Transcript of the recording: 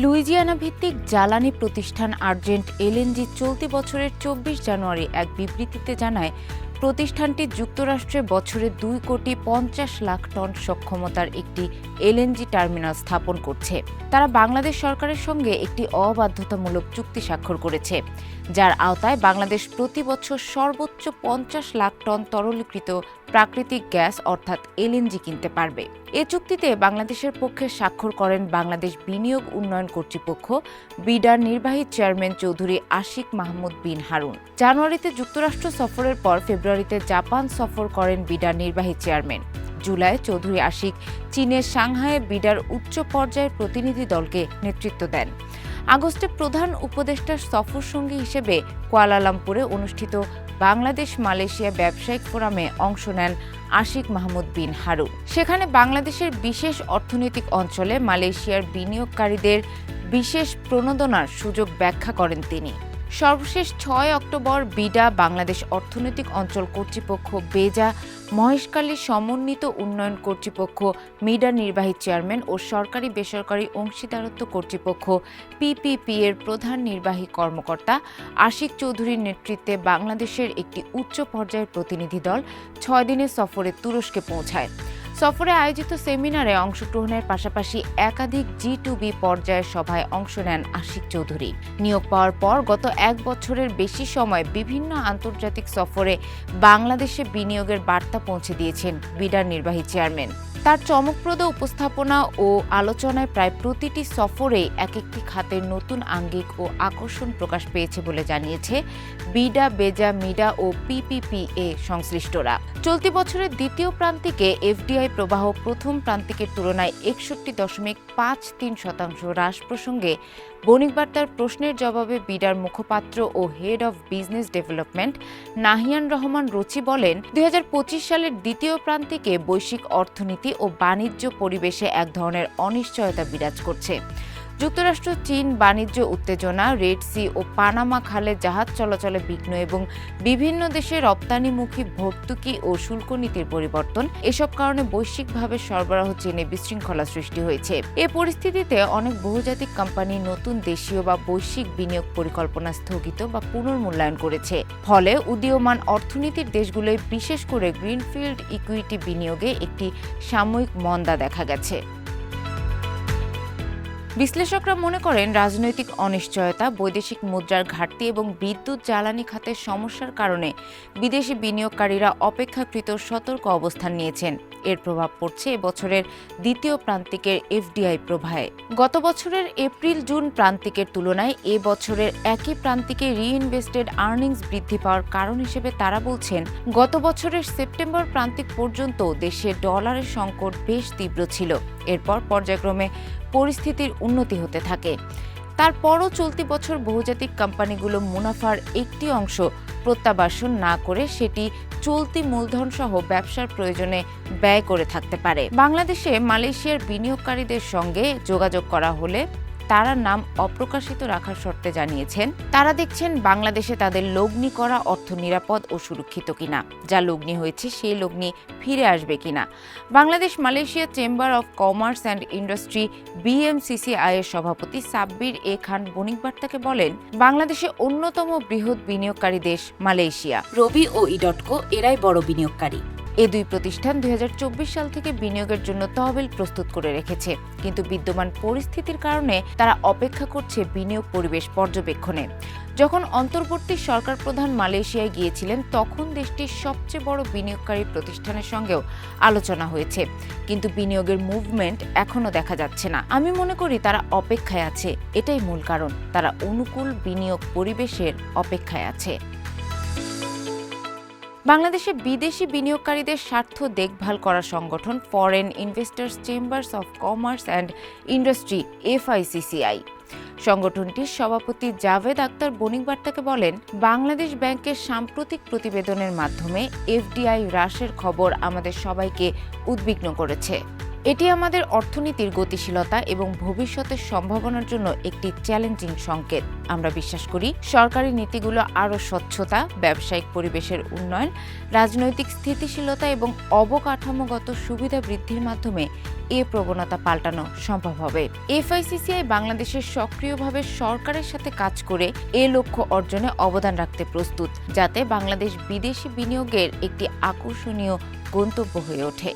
Louisiana ভিত্তিক জ্বালানি প্রতিষ্ঠান আর্জেন্ট এলএনজি চলতি বছরের চব্বিশ জানুয়ারি এক বিবৃতিতে জানায়, প্রতিষ্ঠানটি যুক্তরাষ্ট্রে বছরে দুই কোটি পঞ্চাশ লাখ টন সক্ষমতার একটি এলএনজি টার্মিনাল স্থাপন করছে। তারা বাংলাদেশ সরকারের সঙ্গে একটি অবাধ্যতামূলক চুক্তি স্বাক্ষর করেছে, যার আওতায় বাংলাদেশ প্রতি বছর সর্বোচ্চ পঞ্চাশ লাখ টন তরলীকৃত প্রাকৃতিক গ্যাস অর্থাৎ এলএনজি কিনতে পারবে। এ চুক্তিতে বাংলাদেশের পক্ষে স্বাক্ষর করেন বাংলাদেশ বিনিয়োগ উন্নয়ন কর্তৃপক্ষ, বিডার নির্বাহী চেয়ারম্যান চৌধুরী আশিক মাহমুদ বিন হারুন। জানুয়ারিতে যুক্তরাষ্ট্র সফরের পর ফেব্রুয়ারিতে জাপান সফর করেন বিডার নির্বাহী চেয়ারম্যান। জুলাই চৌধুরী আশিক চীনের সাংহাইয়ে বিডার উচ্চ পর্যায়ের প্রতিনিধি দলকে নেতৃত্ব দেন। আগস্টে প্রধান উপদেষ্টার সফর সঙ্গী হিসেবে কুয়ালালামপুরে অনুষ্ঠিত বাংলাদেশ মালয়েশিয়া ব্যবসায়িক ফোরামে অংশ নেন আশিক মাহমুদ বিন হারু সেখানে বাংলাদেশের বিশেষ অর্থনৈতিক অঞ্চলে মালয়েশিয়ার বিনিয়োগকারীদের বিশেষ প্রণোদনার সুযোগ ব্যাখ্যা করেন তিনি। সর্বশেষ ছয় অক্টোবর বিডা বাংলাদেশ অর্থনৈতিক অঞ্চল কর্তৃপক্ষ বেজা মহেশখালী সমন্বিত উন্নয়ন কর্তৃপক্ষ, মিডা নির্বাহী চেয়ারম্যান ও সরকারি বেসরকারি অংশীদারত্ব কর্তৃপক্ষ পিপিপি এর প্রধান নির্বাহী কর্মকর্তা আশিক চৌধুরীর নেতৃত্বে বাংলাদেশের একটি উচ্চ পর্যায়ের প্রতিনিধি দল ছয় দিনের সফরে তুরস্কে পৌঁছায়। সফরে আয়োজিত সেমিনারে অংশগ্রহণের পাশাপাশি একাধিক জি টু বি পর্যায়ের সভায় অংশ নেন আশিক চৌধুরী। নিয়োগ পাওয়ার পর গত এক বছরের বেশি সময় বিভিন্ন আন্তর্জাতিক সফরে বাংলাদেশে বিনিয়োগের বার্তা পৌঁছে দিয়েছেন বিডার নির্বাহী চেয়ারম্যান। তার চমকপ্রদ উপস্থাপনা ও আলোচনায় প্রায় প্রতিটি সফরে এক একটি খাতের নতুন আঙ্গিক ও আকর্ষণ প্রকাশ পেয়েছে বলে জানিয়েছে বিডা, বেজা, মিডা ও পিপিপিএ সংশ্লিষ্টরা। চলতি বছরের দ্বিতীয় প্রান্তিকে এফডিআই প্রবাহ প্রথম প্রান্তিকের তুলনায় একষট্টি দশমিক পাঁচ তিন শতাংশ হ্রাস প্রসঙ্গে বণিক বার্তার প্রশ্নের জবাবে বিডার মুখপাত্র ও head of business development Nahiyan Rahman Ruchi বলেন, দুই হাজার পঁচিশ সালের দ্বিতীয় প্রান্তিকে বৈশ্বিক অর্থনীতি ও বাণিজ্য পরিবেশে এক ধরনের অনিশ্চয়তা বিরাজ করছে। যুক্তরাষ্ট্র, চীন, বাণিজ্য উত্তেজনা, রেড সি ও পানামা খালে জাহাজ চলাচলে বিঘ্ন এবং বিভিন্ন দেশে রপ্তানিমুখী ভর্তুকি ও শুল্ক নীতির পরিবর্তন, এসব কারণে বৈশ্বিকভাবে সরবরাহ চেনে বিশৃঙ্খলা সৃষ্টি হয়েছে। এ পরিস্থিতিতে অনেক বহুজাতিক কোম্পানি নতুন দেশীয় বা বৈশ্বিক বিনিয়োগ পরিকল্পনা স্থগিত বা পুনর্মূল্যায়ন করেছে। ফলে উদীয়মান অর্থনীতির দেশগুলোয় বিশেষ করে গ্রিনফিল্ড ইকুইটি বিনিয়োগে একটি সাময়িক মন্দা দেখা গেছে। বিশ্লেষকরা মনে করেন রাজনৈতিক অনিশ্চয়তা, বৈদেশিক মুদ্রার ঘাটতি এবং বিদ্যুৎ জ্বালানি খাতের সমস্যার কারণে বিদেশি বিনিয়োগকারীরা অপেক্ষাকৃত সতর্ক অবস্থান নিয়েছেন। এর প্রভাব পড়ছে এবছরের দ্বিতীয় প্রান্তিকের এফডিআই প্রবাহে। গত বছরের এপ্রিল জুন প্রান্তিকের তুলনায় এ বছরের একই প্রান্তিকে রিইনভেস্টেড আর্নিংস বৃদ্ধি পাওয়ার কারণ হিসেবে তারা বলছেন, গত বছরের সেপ্টেম্বর প্রান্তিক পর্যন্ত দেশে ডলারের সংকট বেশ তীব্র ছিল। এরপর পর্যায়ক্রমে পরিস্থিতির উন্নতি হতে থাকে। তারপরও চলতি বছর বহুজাতিক কোম্পানিগুলো মুনাফার একটি অংশ প্রত্যাবাসন না করে সেটি চলতি মূলধন সহ ব্যবসার প্রয়োজনে ব্যয় করে থাকতে পারে। বাংলাদেশে মালয়েশিয়ার বিনিয়োগকারীদের সঙ্গে যোগাযোগ করা হলে তারা নাম অপ্রকাশিত রাখার শর্তে জানিয়েছেন। তারা দেখছেন বাংলাদেশে তাদের লগ্নি করা অর্থ নিরাপদ ও সুরক্ষিত কিনা, যা লগ্নি হয়েছে সেই লগ্নি ফিরে আসবে কিনা। Bangladesh Malaysia chamber of commerce and industry BMCCI এর সভাপতি সাব্বির এ খান বণিক বার্তাকে বলেন, বাংলাদেশে অন্যতম বৃহৎ বিনিয়োগকারী দেশ মালয়েশিয়া। রবি ও ইডটকো, এরাই বড় বিনিয়োগকারী। এ দুই প্রতিষ্ঠান দুই সাল থেকে বিনিয়োগের জন্য তহবিল প্রস্তুত করে রেখেছে। কিন্তু বিদ্যমান পরিস্থিতির কারণে তারা অপেক্ষা করছে বিনিয়োগ পরিবেশ পর্যবেক্ষণে। যখন অন্তর্বর্তী সরকার প্রধান মালয়েশিয়ায় গিয়েছিলেন, তখন দেশটির সবচেয়ে বড় বিনিয়োগকারী প্রতিষ্ঠানের সঙ্গেও আলোচনা হয়েছে। কিন্তু বিনিয়োগের মুভমেন্ট এখনও দেখা যাচ্ছে না। আমি মনে করি তারা অপেক্ষায় আছে। এটাই মূল কারণ। তারা অনুকূল বিনিয়োগ পরিবেশের অপেক্ষায় আছে। বাংলাদেশে বিদেশি বিনিয়োগকারীদের স্বার্থ দেখভাল করা সংগঠন foreign investors chambers of commerce and industry FICCI সংগঠনটির সভাপতি জাভেদ আক্তার বণিক বার্তাকে বলেন, বাংলাদেশ ব্যাংকের সাম্প্রতিক প্রতিবেদনের মাধ্যমে এফডিআই হ্রাসের খবর আমাদের সবাইকে উদ্বিগ্ন করেছে। এটি আমাদের অর্থনীতির গতিশীলতা এবং ভবিষ্যতের সম্ভাবনার জন্য একটি চ্যালেঞ্জিং সংকেত। আমরা বিশ্বাস করি, সরকারি নীতিগুলো আরও স্বচ্ছতা, ব্যবসায়িক পরিবেশের উন্নয়ন, রাজনৈতিক স্থিতিশীলতা এবং অবকাঠামোগত সুবিধা বৃদ্ধির মাধ্যমে এ প্রবণতা পাল্টানো সম্ভব হবে। এফআইসিসিআই বাংলাদেশের সক্রিয়ভাবে সরকারের সাথে কাজ করে এ লক্ষ্য অর্জনে অবদান রাখতে প্রস্তুত, যাতে বাংলাদেশ বিদেশি বিনিয়োগের একটি আকর্ষণীয় গন্তব্য হয়ে ওঠে।